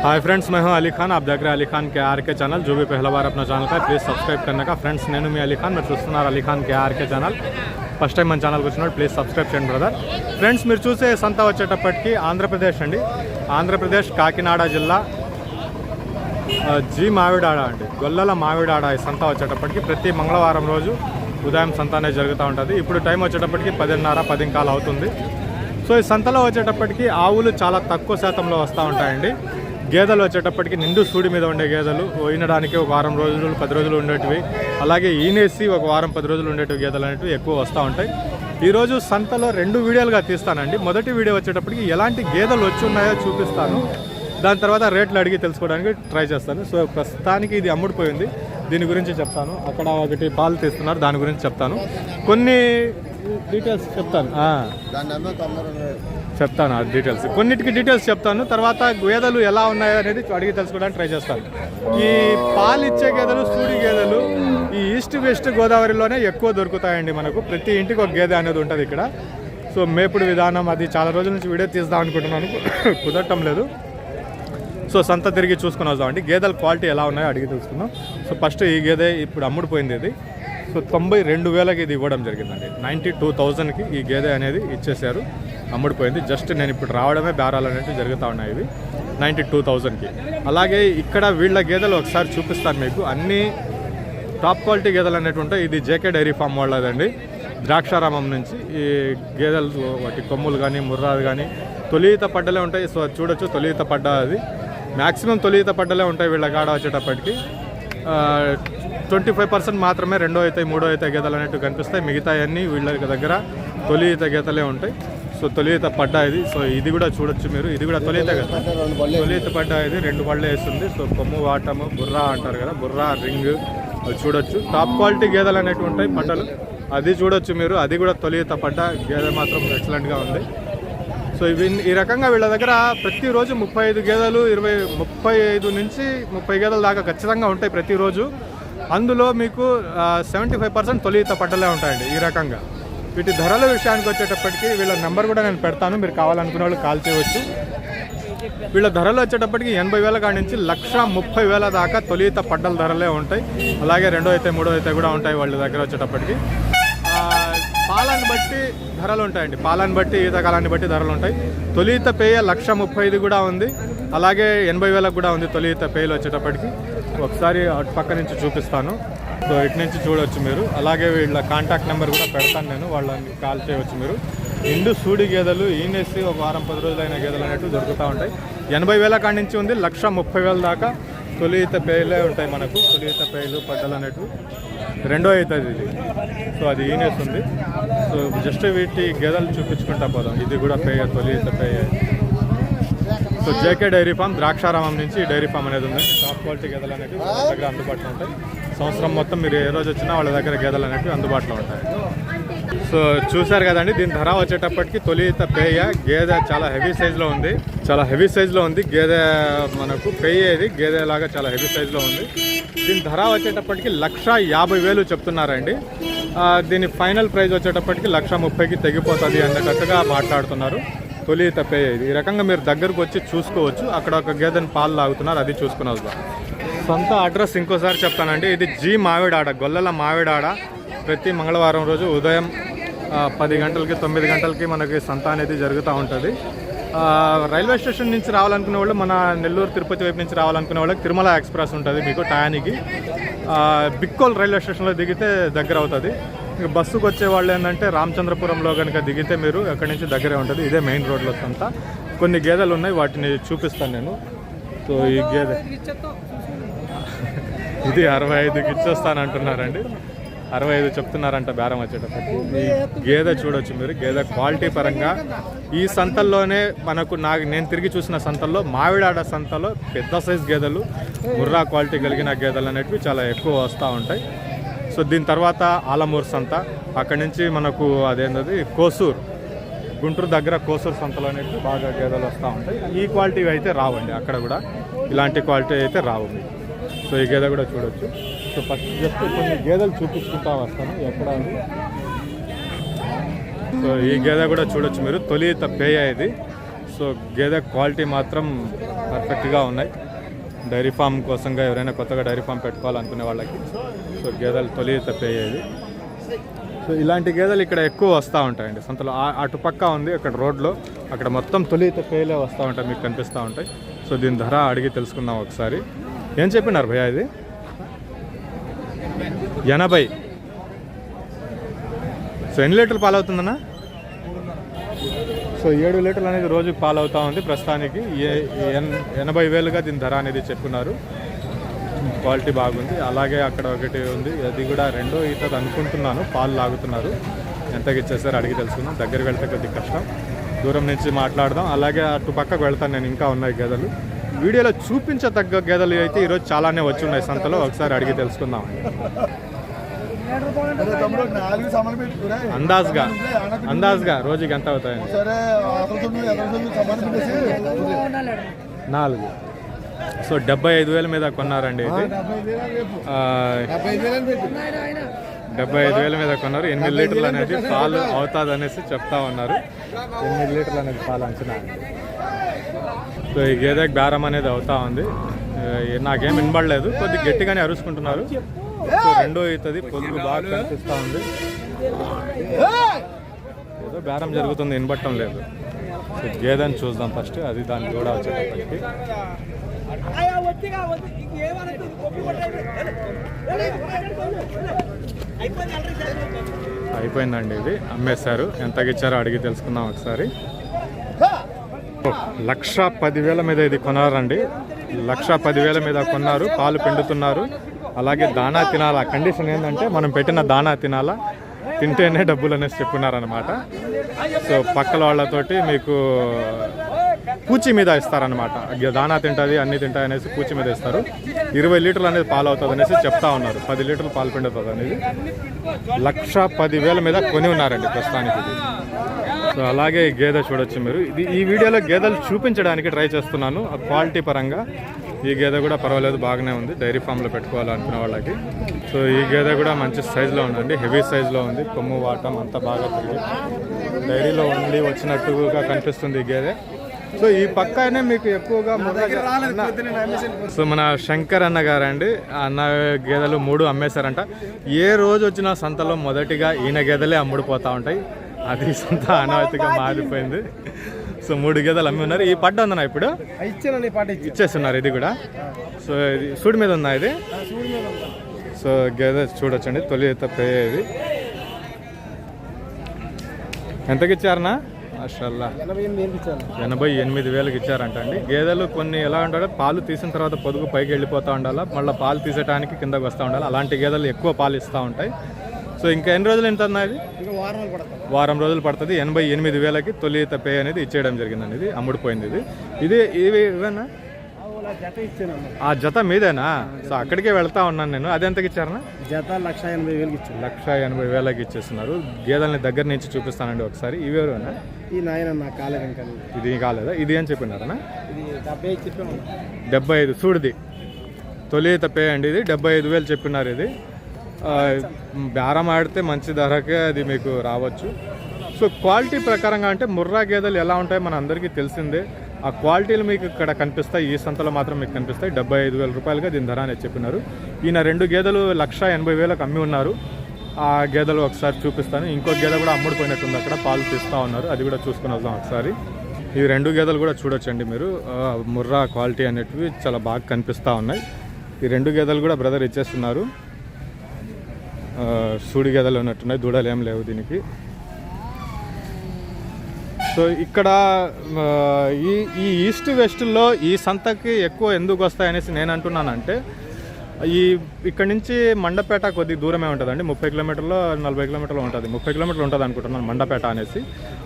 Hi friends मैं हूं अली खान आप देख रहे हैं अली खान के आर के चैनल जो भी पहला बार अपना ఛానల్ का ప్లీజ్ సబ్స్క్రైబ్ करने का ఫ్రెండ్స్ నేను మీ అలీ ఖాన్ మీరు చూస్తున్నారు Ali Khan K RK channel first time మన ఛానల్కి వచ్చినప్పుడు ప్లీజ్ సబ్స్క్రైబ్ చేయండి బ్రదర్ ఫ్రెండ్స్ మీరు చూసే సంత వచ్చేటప్పటికి ఆంధ్రప్రదేశ్ అండి ఆంధ్రప్రదేశ్ కాకినాడ జిల్లా ఆ, జీ మావిడాడ అండి గొల్లల మావిడాడ ఈ సంత వచ్చేటప్పటికి ప్రతి మంగళవారం రోజు ఉదయం సంత అనేది జరుగుతూ ఉంటుంది ఇప్పుడు టైం వచ్చేటప్పటికి పదిన్నర పది కాలు అవుతుంది సో ఈ సంతలో వచ్చేటప్పటికి ఆవులు చాలా తక్కువ శాతంలో వస్తూ ఉంటాయండి గేదెలు వచ్చేటప్పటికి నిండు సూడి మీద ఉండే గేదెలు ఈనడానికి ఒక వారం రోజులు పది రోజులు ఉండేటివి. అలాగే ఈనేసి ఒక వారం పది రోజులు ఉండేటివి గేదెలు అనేటివి ఎక్కువ వస్తూ ఉంటాయి. ఈరోజు సంతలో రెండు వీడియోలుగా తీస్తానండి. మొదటి వీడియో వచ్చేటప్పటికి ఎలాంటి గేదెలు వచ్చి ఉన్నాయో చూపిస్తాను. దాని తర్వాత రేట్లు అడిగి తెలుసుకోవడానికి ట్రై చేస్తాను. సో ప్రస్తుతానికి ఇది అమ్ముడిపోయింది. దీని గురించి చెప్తాను. అక్కడ ఒకటి పాలు తీస్తున్నారు దాని గురించి చెప్తాను. కొన్ని డీటెయిల్స్ చెప్తాను. చెప్తాను ఆ డీటెయిల్స్. కొన్నిటికి డీటెయిల్స్ చెప్తాను. తర్వాత గేదెలు ఎలా ఉన్నాయో అనేది అడిగి తెలుసుకోవడానికి ట్రై చేస్తాను. ఈ పాలు ఇచ్చే గేదెలు సూడి గేదెలు ఈ ఈస్ట్ వెస్ట్ గోదావరిలోనే ఎక్కువ దొరుకుతాయండి మనకు. ప్రతి ఇంటికి ఒక గేదె అనేది ఉంటుంది ఇక్కడ. సో మేపుడు విధానం అది చాలా రోజుల నుంచి వీడియో తీద్దాం అనుకుంటున్నాను. కుదరటం లేదు. సో సంత తిరిగి చూసుకుని వద్దామండి. గేదెల క్వాలిటీ ఎలా ఉన్నాయో అడిగి తెలుసుకుందాం. సో ఫస్ట్ ఈ గేదె ఇప్పుడు అమ్ముడుపోయింది ఇది. సో తొంభై రెండు వేలకి ఇది ఇవ్వడం జరిగిందండి. నైంటీ టూ థౌజండ్కి ఈ గేదె అనేది ఇచ్చేశారు. అమ్ముడిపోయింది. జస్ట్ నేను ఇప్పుడు రావడమే బేరాలు అనేవి జరుగుతూ ఉన్నాయి ఇవి. నైంటీ టూ థౌజండ్కి. అలాగే ఇక్కడ వీళ్ళ గేదెలు ఒకసారి చూపిస్తాను మీకు. అన్నీ టాప్ క్వాలిటీ గేదెలు అనేటువంటి ఇది జేకే డైరీ ఫామ్ వాళ్ళదండి. ద్రాక్షారామం నుంచి ఈ గేదెలు వాటి కొమ్ములు కానీ ముర్రాలు కానీ తొలిత పడ్డలే ఉంటాయి. సో అది చూడొచ్చు. తొలిత పడ్డ అది. మ్యాక్సిమం తొలిత పడ్డలే ఉంటాయి వీళ్ళ కాడ వచ్చేటప్పటికి. ట్వంటీ ఫైవ్ పర్సెంట్ మాత్రమే రెండో అయితే మూడో అయితే గీతలు అనేవి కనిపిస్తాయి. మిగతా అన్నీ వీళ్ళ దగ్గర తొలి ఈత గీతలే ఉంటాయి. సో తొలి ఈత పడ్డ ఇది. సో ఇది కూడా చూడొచ్చు మీరు. ఇది కూడా తొలి ఈత కదా. తొలి ఈత పడ్డ ఇది. రెండు పళ్ళు వేస్తుంది. సో కొమ్ము వాటము బుర్రా అంటారు కదా. బుర్రా రింగ్ అది చూడొచ్చు. టాప్ క్వాలిటీ గేదెలు అనేవి ఉంటాయి పంటలు. అది చూడొచ్చు మీరు. అది కూడా తొలి ఈత పడ్డ గేదె మాత్రం ఎక్సలెంట్గా ఉంది. సో ఇవి ఈ రకంగా వీళ్ళ దగ్గర ప్రతిరోజు ముప్పై ఐదు గేదెలు ఇరవై ముప్పై ఐదు నుంచి ముప్పై గేదెల దాకా ఖచ్చితంగా ఉంటాయి ప్రతిరోజు. అందులో మీకు సెవెంటీ ఫైవ్ పర్సెంట్ తొలిత పడ్డలే ఉంటాయండి ఈ రకంగా. వీటి ధరల విషయానికి వచ్చేటప్పటికి వీళ్ళ నెంబర్ కూడా నేను పెడతాను మీరు కావాలనుకునే వాళ్ళు కాల్ చేయవచ్చు. వీళ్ళ ధరలు వచ్చేటప్పటికి ఎనభై వేల కాడి నుంచి లక్ష ముప్పై వేల దాకా తొలిత పడ్డల ధరలే ఉంటాయి. అలాగే రెండో అయితే మూడో అయితే కూడా ఉంటాయి వాళ్ళ దగ్గర వచ్చేటప్పటికి. పాలను బట్టి ధరలు ఉంటాయండి. పాలను బట్టి ఈత కాలాన్ని బట్టి ధరలు ఉంటాయి. తొలిత పేయ లక్ష ముప్పై ఐదు కూడా ఉంది. అలాగే ఎనభై వేలకు కూడా ఉంది తొలిత పేయలు వచ్చేటప్పటికి. ఒకసారి అటు పక్క నుంచి చూపిస్తాను. సో ఇటు నుంచి చూడవచ్చు మీరు. అలాగే వీళ్ళ కాంటాక్ట్ నెంబర్ కూడా పెడతాను నేను. వాళ్ళని కాల్ చేయవచ్చు మీరు. ఇండు సూడి గేదెలు ఈనేసి ఒక వారం పది రోజులైన గేదెలు అనేవి దొరుకుతూ ఉంటాయి. ఎనభై వేల కాడి నుంచి ఉంది. లక్ష ముప్పై వేల దాకా తొలిత పేయలే ఉంటాయి మనకు. తొలిత పేయలు పడ్డలు అనేటివి. రెండో అవుతుంది ఇది. సో అది ఈనేస్ ఉంది. సో జస్ట్ వీటి గేదెలు చూపించుకుంటా పోదాం. ఇది కూడా పేయ తొలిత పేయ. So JK dairy farm Draksharamam నుంచి డైరీ ఫామ్ అనేది ఉంది. టాప్ క్వాలిటీ గేదెలు అనేవి దగ్గర అందుబాటులో ఉంటాయి. సంవత్సరం మొత్తం మీరు ఏ రోజు వచ్చినా వాళ్ళ దగ్గర గేదెలు అనేవి అందుబాటులో ఉంటాయి. సో చూశారు కదండి దీని ధర వచ్చేటప్పటికి తొలిత పేయ. గేదె చాలా హెవీ సైజులో ఉంది. చాలా హెవీ సైజులో ఉంది. గేదె మనకు పేయేది గేదె లాగా చాలా హెవీ సైజులో ఉంది. దీని ధర వచ్చేటప్పటికి లక్ష యాభై వేలు చెప్తున్నారండి. దీని ఫైనల్ ప్రైస్ వచ్చేటప్పటికి లక్ష ముప్పైకి తెగిపోతుంది అన్నట్టుగా మాట్లాడుతున్నారు. తొలిత పేయ ఇది ఈ రకంగా మీరు దగ్గరకు వచ్చి చూసుకోవచ్చు. అక్కడ ఒక గేదెని పాలు లాగుతున్నారు. అది చూసుకుని వద్దాం. సొంత అడ్రస్ ఇంకోసారి చెప్తానండి. ఇది జీ మావిడాడ గొల్లల మావిడాడ. ప్రతి మంగళవారం రోజు ఉదయం పది గంటలకి తొమ్మిది గంటలకి మనకి సంత అనేది జరుగుతూ ఉంటుంది. రైల్వే స్టేషన్ నుంచి రావాలనుకునే వాళ్ళు మన నెల్లూరు తిరుపతి వైపు నుంచి రావాలనుకునే వాళ్ళకి తిరుమల ఎక్స్ప్రెస్ ఉంటుంది మీకు టయానికి. బిక్కోల్ రైల్వే స్టేషన్లో దిగితే దగ్గర అవుతుంది. ఇక బస్సుకు వచ్చే వాళ్ళు ఏంటంటే రామచంద్రపురంలో కనుక దిగితే మీరు అక్కడి నుంచి దగ్గరే ఉంటుంది. ఇదే మెయిన్ రోడ్లో సంత కొన్ని గేదెలు ఉన్నాయి వాటిని చూపిస్తాను నేను. సో ఈ గేదె ఇది అరవై ఐదుకి ఇచ్చేస్తానంటున్నారండి అరవై ఐదు చెప్తున్నారంట బేరం వచ్చేటప్పుడు ఈ గేదె చూడొచ్చు మీరు. గేదె క్వాలిటీ పరంగా ఈ సంతల్లోనే మనకు నాకు నేను తిరిగి చూసిన సంతల్లో మావిడాడ సంతలో పెద్ద సైజ్ గేదెలు ముర్రా క్వాలిటీ కలిగిన గేదెలు అనేటివి చాలా ఎక్కువ వస్తూ ఉంటాయి. సో దీని తర్వాత ఆలమూరు సంత. అక్కడి నుంచి మనకు అదేంటది కోసూర్. గుంటూరు దగ్గర కోసూరు సంతలు అనేవి బాగా గేదెలు వస్తూ ఉంటాయి. ఈ క్వాలిటీ అయితే రావండి అక్కడ కూడా. ఇలాంటి క్వాలిటీ అయితే రావు. మీకు సో ఈ గేదె కూడా చూడొచ్చు. సో ఫస్ట్ జస్ట్ కొన్ని గేదెలు చూపించుకుంటా వస్తాను. ఎక్కడ ఉంది సో ఈ గేదె కూడా చూడొచ్చు మీరు. తొలి పేయ ఇది. సో గేదె క్వాలిటీ మాత్రం పర్ఫెక్ట్గా ఉన్నాయి. డైరీ ఫామ్ కోసంగా ఎవరైనా కొత్తగా డైరీ ఫామ్ పెట్టుకోవాలనుకునే వాళ్ళకి. సో గేదెలు తొలి తప్పేయేది సో ఇలాంటి గేదెలు ఇక్కడ ఎక్కువ వస్తూ ఉంటాయండి. సంతలో అటుపక్క ఉంది అక్కడ రోడ్లో. అక్కడ మొత్తం తొలి తప్పేలే వస్తూ ఉంటాయి మీకు కనిపిస్తూ ఉంటాయి. సో దీని ధర అడిగి తెలుసుకుందాం ఒకసారి. ఏం చెప్పినారు భయ్యా ఇది? ఎనభై. సో ఎన్ని లీటర్లు పాలవుతుందన్నా? సో ఏడు లీటర్లు అనేది రోజుకు పాలు అవుతా ఉంది. ప్రస్తుతానికి ఏ- ఎన్- ఎనభై వేలుగా దీని ధర అనేది చెప్పున్నారు. క్వాలిటీ బాగుంది. అలాగే అక్కడ ఒకటి ఉంది. అది కూడా రెండో ఈతది అనుకుంటున్నాను. పాలు లాగుతున్నారు. ఎంతకి ఇచ్చేసారు అడిగి తెలుసుకుందాం. దగ్గరికి వెళ్తే కొద్దిగా కష్టం. దూరం నుంచి మాట్లాడదాం. అలాగే అటు పక్కకు వెళ్తాను. నేను ఇంకా ఉన్నాయి గేదెలు. వీడియోలో చూపించదగ్గ గేదెలు అయితే ఈరోజు చాలానే వచ్చి ఉన్నాయి. సంతలో ఒకసారి అడిగి తెలుసుకుందాం. అందాజ్గా అందాజ్గా రోజుకి ఎంత పెట్టేసి. నాలుగు. సో డెబ్బై ఐదు వేల మీద కొన్నారండి ఇది. డెబ్బై ఐదు వేల మీద కొన్నారు. ఎనిమిది లీటర్లు అనేది పాలు అవుతుంది అనేసి చెప్తా ఉన్నారు. ఎనిమిది లీటర్లు అనేది పాలు అంచనా. సో ఈ గేదెకి బేరం అనేది అవుతా ఉంది. నాకేం వినబడలేదు. కొద్ది గట్టిగానే అరుచుకుంటున్నారు. రెండో అవుతుంది పొద్దు బాగా కనిపిస్తూ ఉంది. ఏదో బేరం జరుగుతుంది వినబట్టం లేదు. సో గేదెని చూద్దాం ఫస్ట్ అది దాన్ని కూడా వచ్చేటప్పటికి. అయిపోయిందండి ఇది. అమ్మేశారు. ఎంతకి ఇచ్చారో అడిగి తెలుసుకుందాం ఒకసారి. లక్ష పదివేల మీద ఇది కొన్నారండి లక్ష పదివేల మీద కొన్నారు. పాలు పిండుతున్నారు. అలాగే దానా తినాలా? కండిషన్ ఏంటంటే మనం పెట్టిన దానా తినాలా? తింటేనే డబ్బులు అనేసి చెప్పున్నారనమాట సో పక్కల వాళ్ళతోటి మీకు పూచి మీద ఇస్తారనమాట దానా తింటుంది అన్ని తింటాయి అనేసి పూచి మీద ఇస్తారు. ఇరవై లీటర్లు అనేది పాలు అవుతుంది అనేసి చెప్తా ఉన్నారు. పది లీటర్లు పాలు పిండుతుంది అనేది లక్ష పదివేల మీద కొని ఉన్నారండి ప్రస్తుతానికి సో అలాగే గేదె చూడొచ్చు మీరు. ఇది ఈ వీడియోలో గేదెలు చూపించడానికి ట్రై చేస్తున్నాను. ఆ క్వాలిటీ పరంగా ఈ గేదె కూడా పర్వాలేదు బాగానే ఉంది. డైరీ ఫామ్లో పెట్టుకోవాలనుకునే వాళ్ళకి. సో ఈ గేదె కూడా మంచి సైజులో ఉందండి. హెవీ సైజులో ఉంది. కొమ్ము వాటం అంతా బాగా తిరిగి డైరీలో ఓన్లీ వచ్చినట్టుగా కనిపిస్తుంది ఈ గేదె. సో ఈ పక్కనే మీకు ఎక్కువగా సో మన శంకర్ అన్న గారండి. ఆ అన్న గేదెలు మూడు అమ్మేశారంట. ఏ రోజు వచ్చిన సంతలో మొదటిగా ఈయన గేదెలే అమ్ముడుపోతా ఉంటాయి. అది సంత అనావతిగా మారిపోయింది. సో మూడు గేదెలు అమ్మి ఉన్నారు. ఈ పడ్డ ఉందన్న ఇప్పుడు? ఇచ్చేస్తున్నారు ఇది కూడా. సో ఇది సూడి మీద ఉందా ఇది? సో గేదె చూడొచ్చండి తొలి తప్పే ఇది. ఎంతకి ఇచ్చారనా మాషల్లా. ఎనభై ఎనిమిది వేలకు ఇచ్చారంట అండి గేదెలు కొన్ని ఎలా ఉంటాడో పాలు తీసిన తర్వాత పొదుగు పైకి వెళ్ళిపోతూ ఉండాలి మళ్ళీ పాలు తీసేయడానికి కిందకు వస్తూ ఉండాలి అలాంటి గేదెలు ఎక్కువ పాలు ఇస్తూ ఉంటాయి. సో ఇంకా ఎన్ని రోజులు ఎంత ఉన్నది ఇంకా వారం రోజులు పడుతుంది. ఎనభై ఎనిమిది వేలకి తొలి పే అనేది ఇచ్చేయడం జరిగిందండి ఇది. అమ్ముడుపోయింది ఇది. ఇది ఇవి ఇవేనా? ఆ జత మీదేనా? సో అక్కడికే వెళ్తా ఉన్నాను నేను. అది ఎంతకి ఇచ్చారనా జత లక్ష ఎనభై వేలకి ఇచ్చాను లక్ష ఎనభై వేలకి ఇచ్చేస్తున్నారు. గేదెల్ని దగ్గర నుంచి చూపిస్తానండి ఒకసారి. ఇవేనా ఈ నాయన నా కాలేదు ఇది కాలేదా? ఇది అని చెప్పినారనా? డెబ్బై ఐదు చూడుది తొలి పే అండి ఇది. డెబ్బై ఐదు వేలు చెప్పినారు ఇది. బేరం ఆడితే మంచి ధరకే అది మీకు రావచ్చు. సో క్వాలిటీ ప్రకారంగా అంటే ముర్రా గేదెలు ఎలా ఉంటాయో మన అందరికీ తెలిసిందే. ఆ క్వాలిటీలు మీకు ఇక్కడ కనిపిస్తాయి. ఈ సంతలో మాత్రం మీకు కనిపిస్తాయి. డెబ్బై ఐదు వేల రూపాయలుగా దీని ధర అనేది చెప్పినారు. ఈయన రెండు గేదెలు లక్ష ఎనభై వేలకు అమ్మి ఉన్నారు. ఆ గేదెలు ఒకసారి చూపిస్తాను. ఇంకో గేదె కూడా అమ్ముడుపోయినట్టుంది. అక్కడ పాలు తీస్తూ ఉన్నారు. అది కూడా చూసుకుని వద్దాం ఒకసారి. ఈ రెండు గేదెలు కూడా చూడొచ్చండి మీరు. ముర్రా క్వాలిటీ అనేటివి చాలా బాగా కనిపిస్తూ ఉన్నాయి. ఈ రెండు గేదెలు కూడా బ్రదర్ ఇచ్చేస్తున్నారు. సూడి గేదెలు ఉన్నట్టున్నాయి దూడలు ఏం లేవు దీనికి. సో ఇక్కడ ఈ ఈ ఈస్ట్ వెస్ట్లో ఈ సంతకి ఎక్కువ ఎందుకు వస్తాయనేసి నేను అంటున్నానంటే ఈ ఇక్కడ నుంచి మండపేట కొద్ది దూరమే ఉంటుందండి. ముప్పై కిలోమీటర్లు నలభై కిలోమీటర్లు ఉంటుంది. ముప్పై కిలోమీటర్లు ఉంటుంది అనుకుంటున్నాను మండపేట అనేసి.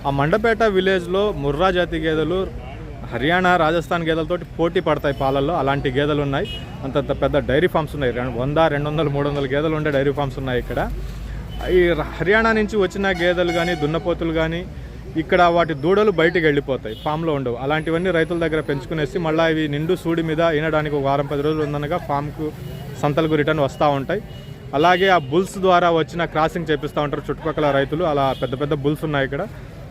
ఆ మండపేట విలేజ్లో ముర్రా జాతి గేదెలు హర్యానా రాజస్థాన్ గేదెలతోటి పోటీ పడతాయి పాలల్లో. అలాంటి గేదెలు ఉన్నాయి అంతంత పెద్ద డైరీ ఫార్మ్స్ ఉన్నాయి. వంద రెండు వందలు మూడు వందల గేదెలు ఉండే డైరీ ఫార్మ్స్ ఉన్నాయి ఇక్కడ. ఈ హర్యానా నుంచి వచ్చిన గేదెలు కానీ దున్నపోతులు కానీ ఇక్కడ వాటి దూడలు బయటికి వెళ్ళిపోతాయి. ఫామ్లో ఉండవు. అలాంటివన్నీ రైతుల దగ్గర పెంచుకునేసి మళ్ళీ ఇవి నిండు సూడి మీద ఈనడానికి ఒక వారం పది రోజులు ఉందనగా ఫామ్కు సంతలకు రిటర్న్ వస్తూ ఉంటాయి. అలాగే ఆ బుల్స్ ద్వారా వచ్చిన క్రాసింగ్ చేపిస్తూ ఉంటారు చుట్టుపక్కల రైతులు. అలా పెద్ద పెద్ద బుల్స్ ఉన్నాయి ఇక్కడ.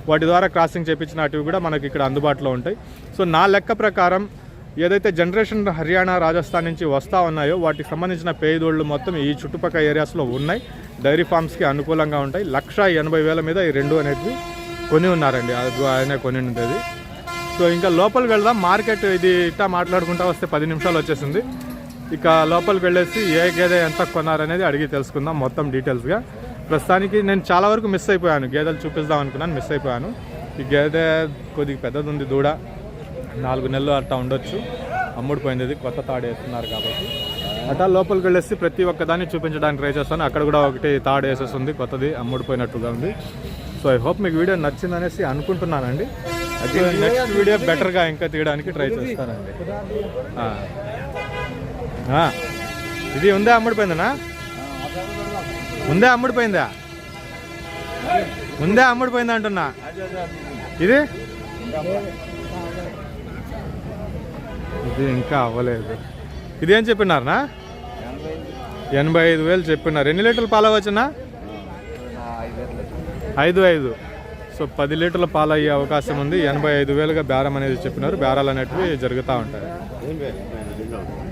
వాటి ద్వారా క్రాసింగ్ చేపించినటివి కూడా మనకి ఇక్కడ అందుబాటులో ఉంటాయి. సో నా లెక్క ప్రకారం ఏదైతే జనరేషన్ హర్యానా రాజస్థాన్ నుంచి వస్తూ ఉన్నాయో వాటికి సంబంధించిన పేదోళ్ళు మొత్తం ఈ చుట్టుపక్కల ఏరియాస్లో ఉన్నాయి. డైరీ ఫార్మ్స్కి అనుకూలంగా ఉంటాయి. లక్ష ఎనభై వేల మీద ఈ రెండు అనేటివి కొని ఉన్నారండి. ఆయనే ఆయన కొని ఉండేది సో ఇంకా లోపలికి వెళ్దాం. మార్కెట్ ఇది ఇట్టా మాట్లాడుకుంటా వస్తే పది నిమిషాలు వచ్చేసింది. ఇక లోపలికి వెళ్ళేసి ఏ గేదె ఎంత కొన్నారనేది అడిగి తెలుసుకుందాం మొత్తం డీటెయిల్స్గా ప్రస్తుతానికి నేను చాలా వరకు మిస్ అయిపోయాను. గేదెలు చూపిద్దాం అనుకున్నాను మిస్ అయిపోయాను. ఈ గేదె కొద్దిగా పెద్దది ఉంది దూడ. నాలుగు నెలలు అట్టా ఉండొచ్చు. అమ్ముడిపోయింది ఇది కొత్త తాడు వేస్తున్నారు కాబట్టి. అట్టా లోపలికి వెళ్ళేసి ప్రతి ఒక్కదాన్ని చూపించడానికి ట్రై చేస్తాను. అక్కడ కూడా ఒకటి తాడు వేసేస్తుంది కొత్తది అమ్ముడిపోయినట్టుగా ఉంది. సో ఐ హోప్ మీకు వీడియో నచ్చిందనేసి అనుకుంటున్నానండి. అది నెక్స్ట్ వీడియో బెటర్గా ఇంకా తీయడానికి ట్రై చేస్తానండి. ఇది ఉందే? అమ్ముడిపోయిందనా ముందే అమ్ముడిపోయిందా? ముందే అమ్ముడిపోయిందా అంటున్నా? ఇది? ఇది ఇంకా అవ్వలేదు. ఇది ఏం చెప్పినారనా? ఎనభై ఐదు వేలు చెప్పినారు. ఎన్ని లీటర్లు పాలు అవ్వచ్చునా ఐదు ఐదు. సో పది లీటర్ల పాలు అయ్యే అవకాశం ఉంది. ఎనభై ఐదు వేలుగా బేరం అనేది చెప్పినారు. బేరాలు అనేటివి జరుగుతూ ఉంటాయి.